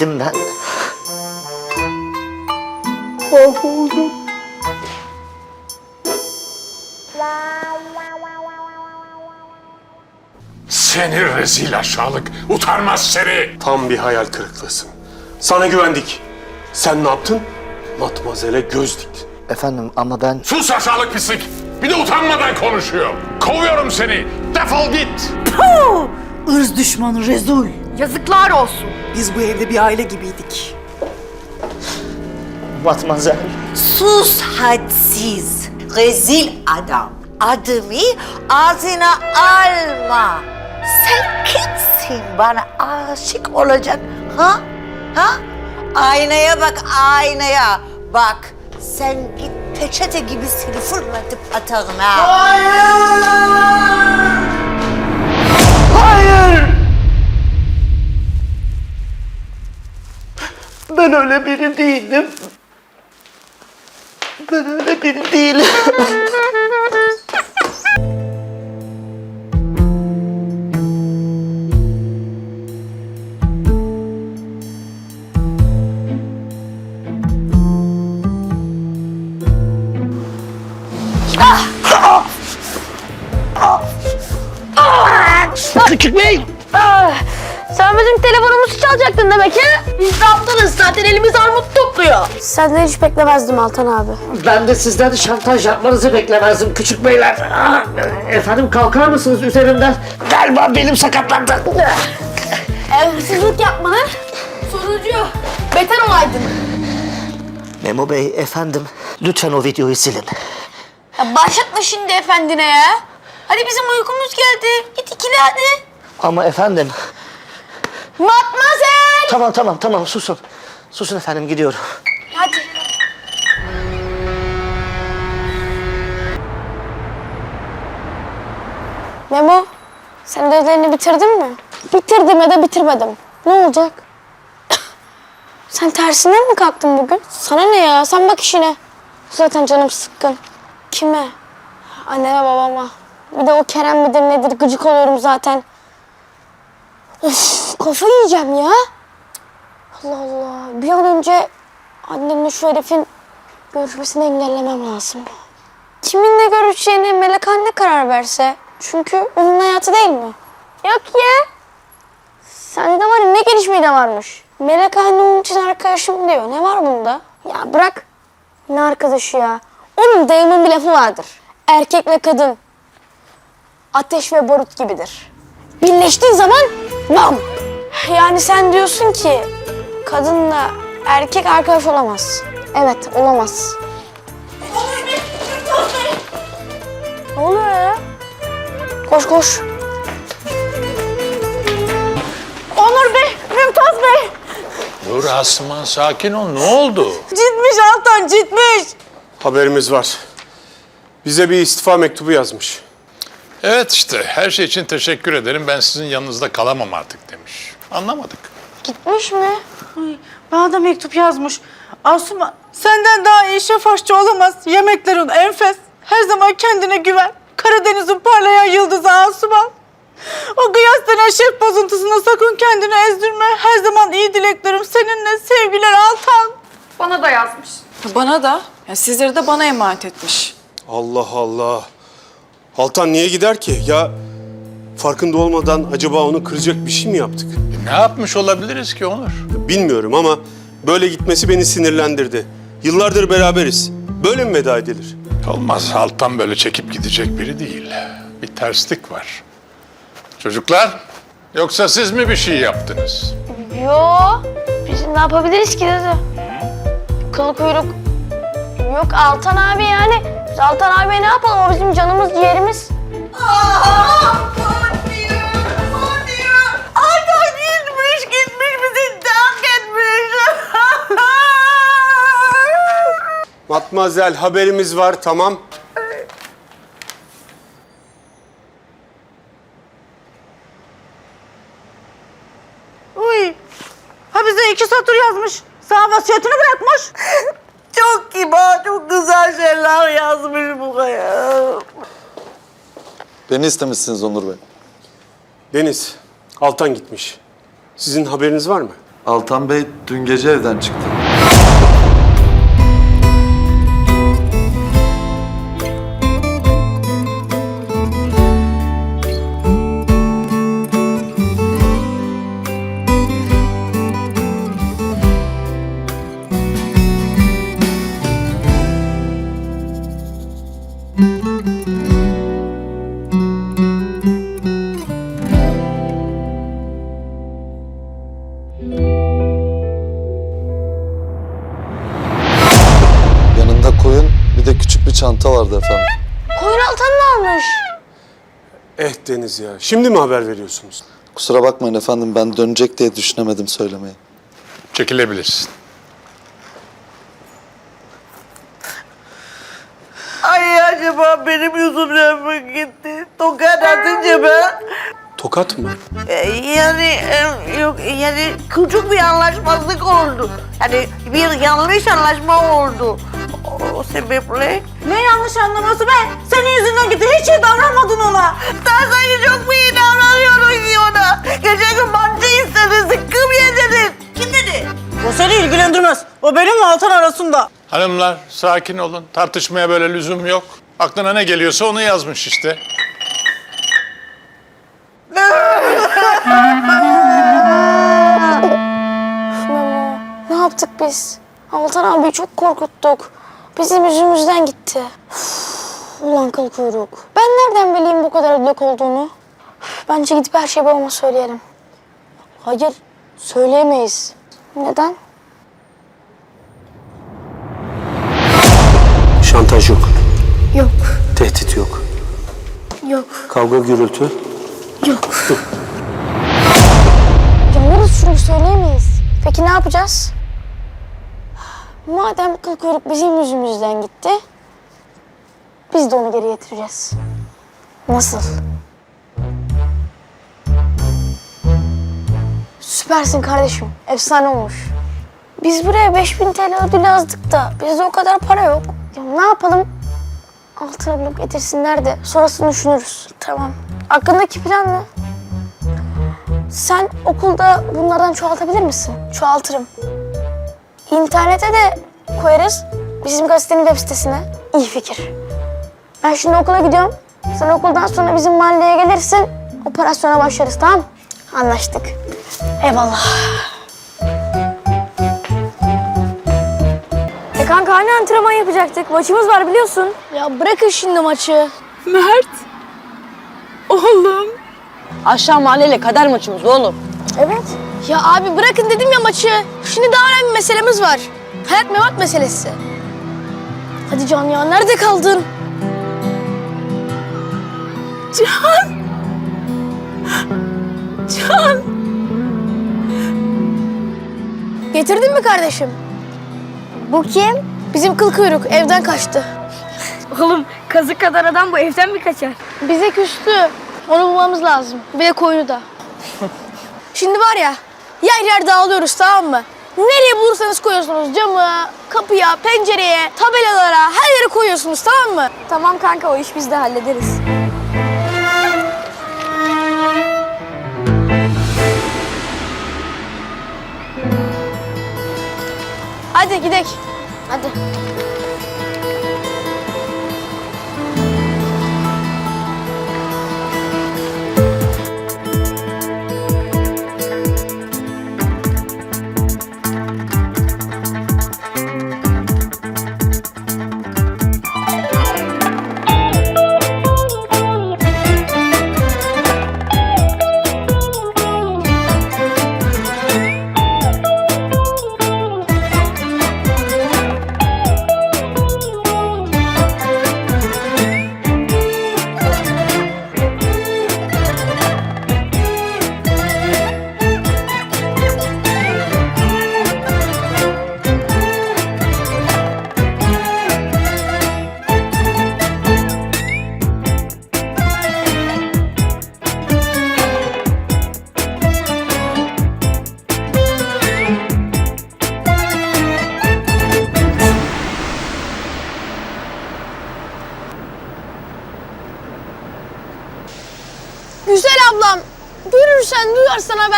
bittim ben. Seni rezil aşağılık, utanmaz seni. Tam bir hayal kırıklığısın. Sana güvendik. Sen ne yaptın? Matmazel'e göz diktin. Efendim ama ben... Sus aşağılık pislik. Bir de utanmadan konuşuyor. Kovuyorum seni. Defol git. Irz düşmanı Rezul. Yazıklar olsun. Biz bu evde bir aile gibiydik. Matmazel. Sus hadsiz, rezil adam. Adımı ağzına alma. Sen kimsin bana aşık olacak ha? Ha? Aynaya bak aynaya. Bak sen git peçete gibi seni fırlatıp atarım ha. Ben öyle biri değilim. Ben öyle biri değilim. Ah! Ah! Ah! Küçük Bey! Sen bizim telefonumuzu çalacaktın demek ha? Biz de aptalız zaten elimiz armut topluyor. Senden hiç beklemezdim Altan abi. Ben de sizden şantaj yapmanızı beklemezdim küçük beyler. Ah, Efendim kalkar mısınız üzerimden? Galiba belim sakatlandı. E, hırsızlık yapmanın sonucu beter olaydın. Memo Bey efendim lütfen o videoyu silin. Ya başlatma şimdi efendine ya. Hadi bizim uykumuz geldi. Git ikili hadi. Ama efendim Matmazel! tamam tamam tamam susun. Susun efendim gidiyorum. Hadi. Memo, sen ödevlerini bitirdin mi? Bitirdim ya da bitirmedim. Ne olacak? sen tersinden mi kalktın bugün? Sana ne ya? Sen bak işine. Zaten canım sıkkın. Kime? Anneme babama. Bir de o Kerem midir nedir gıcık oluyorum zaten. Of kafa yiyeceğim ya. Allah Allah. Bir an önce annemle şu herifin görüşmesini engellemem lazım. Kiminle görüşeceğine Melek anne karar verse. Çünkü onun hayatı değil mi? Yok ya. Sende var ya ne gelişmeyi de varmış. Melek anne onun için arkadaşım diyor. Ne var bunda? Ya bırak. Ne arkadaşı ya? Onun dayımın bir lafı vardır. Erkek ve kadın ateş ve barut gibidir. Birleştiği zaman bam! Yani sen diyorsun ki kadınla erkek arkadaş olamaz. Evet olamaz. Ne oluyor ya? Koş koş. Onur Bey, Mümtaz Bey. Dur Asuman sakin ol. Ne oldu? Gitmiş Altan gitmiş. Haberimiz var. Bize bir istifa mektubu yazmış. Evet işte her şey için teşekkür ederim. Ben sizin yanınızda kalamam artık demiş. Anlamadık. Gitmiş mi? Ay, bana da mektup yazmış. Asuman senden daha iyi şef aşçı olamaz. Yemeklerin enfes. Her zaman kendine güven. Karadeniz'in parlayan yıldızı Asuman. O kıyas denen şef bozuntusuna sakın kendini ezdirme. Her zaman iyi dileklerim seninle. Sevgiler Altan. Bana da yazmış. Bana da. Ya sizleri de bana emanet etmiş. Allah Allah. Altan niye gider ki? Ya farkında olmadan acaba onu kıracak bir şey mi yaptık? Ne yapmış olabiliriz ki Onur? Bilmiyorum ama böyle gitmesi beni sinirlendirdi. Yıllardır beraberiz. Böyle mi veda edilir? Olmaz. Alttan böyle çekip gidecek biri değil. Bir terslik var. Çocuklar, yoksa siz mi bir şey yaptınız? Yo. Biz ne yapabiliriz ki dedi. Kıl kuyruk. Yok Altan abi yani. Biz Altan abiye ne yapalım? O bizim canımız ciğerimiz. Altan Matmazel haberimiz var tamam. Uy. Ha bize iki satır yazmış. Sana vasiyetini bırakmış. çok kibar, çok güzel şeyler yazmış bu kaya. Beni istemişsiniz Onur Bey. Deniz, Altan gitmiş. Sizin haberiniz var mı? Altan Bey dün gece evden çıktı. Çanta vardı efendim. Koyun Altan'ı almış. Eh Deniz ya. Şimdi mi haber veriyorsunuz? Kusura bakmayın efendim ben dönecek diye düşünemedim söylemeyi. Çekilebilirsin. Ay acaba benim yüzümden mi gitti? Tokat atınca ben... Tokat mı? e, Yani e, yok yani küçük bir anlaşmazlık oldu. Yani bir yanlış anlaşma oldu. O, sebeple... Ne yanlış anlaması be? Senin yüzünden gitti. Hiç iyi davranmadın ona. Sen sanki çok mu iyi davranıyorsun ki ona? Geçen gün mantı istedi, sıkkım yedirdin. Kim dedi? O seni ilgilendirmez. O benimle Altan arasında. Hanımlar sakin olun. Tartışmaya böyle lüzum yok. Aklına ne geliyorsa onu yazmış işte. Memo, ne yaptık biz? Altan abi çok korkuttuk. Bizim yüzümüzden gitti. Üf, Ulan kıl kuyruk. Ben nereden bileyim bu kadar ödlek olduğunu? Üf, Bence gidip her şeyi babama söyleyelim. Hayır, söyleyemeyiz. Neden? Şantaj yok. Yok, Tehdit yok. yok, Kavga gürültü. yok. Yanarız çünkü söyleyemeyiz. Peki ne yapacağız? Madem kıl bizim yüzümüzden gitti, biz de onu geri getireceğiz. Nasıl? Süpersin kardeşim. Efsane olmuş. Biz buraya 5000 TL ödül yazdık da bizde o kadar para yok. Ya ne yapalım? Altına bulup getirsinler de sonrasını düşünürüz. Tamam. Aklındaki plan ne? Sen okulda bunlardan çoğaltabilir misin? Çoğaltırım. İnternete de koyarız. Bizim gazetenin web sitesine. İyi fikir. Ben şimdi okula gidiyorum. Sen okuldan sonra bizim mahalleye gelirsin. Operasyona başlarız tamam mı? Anlaştık. Eyvallah. E kanka hani antrenman yapacaktık? Maçımız var biliyorsun. Ya bırakın şimdi maçı. Mert. Oğlum. Aşağı mahalleyle kader maçımız oğlum. Evet. Ya abi bırakın dedim ya maçı. Şimdi daha önemli meselemiz var. Hayat memat meselesi. Hadi Can ya nerede kaldın? Can. Can. Getirdin mi kardeşim? Bu kim? Bizim kıl kuyruk evden kaçtı. Oğlum kazık kadar adam bu evden mi kaçar? Bize küstü. Onu bulmamız lazım. Bir de koyunu da. Şimdi var ya yer yer dağılıyoruz tamam mı? Nereye bulursanız koyuyorsunuz camı, kapıya, pencereye, tabelalara her yere koyuyorsunuz tamam mı? Tamam kanka o iş biz de hallederiz.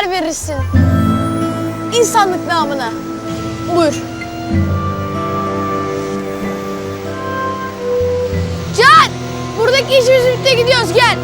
Haber verirsin. insanlık namına. Buyur. Can! Buradaki işimiz bitti gidiyoruz gel.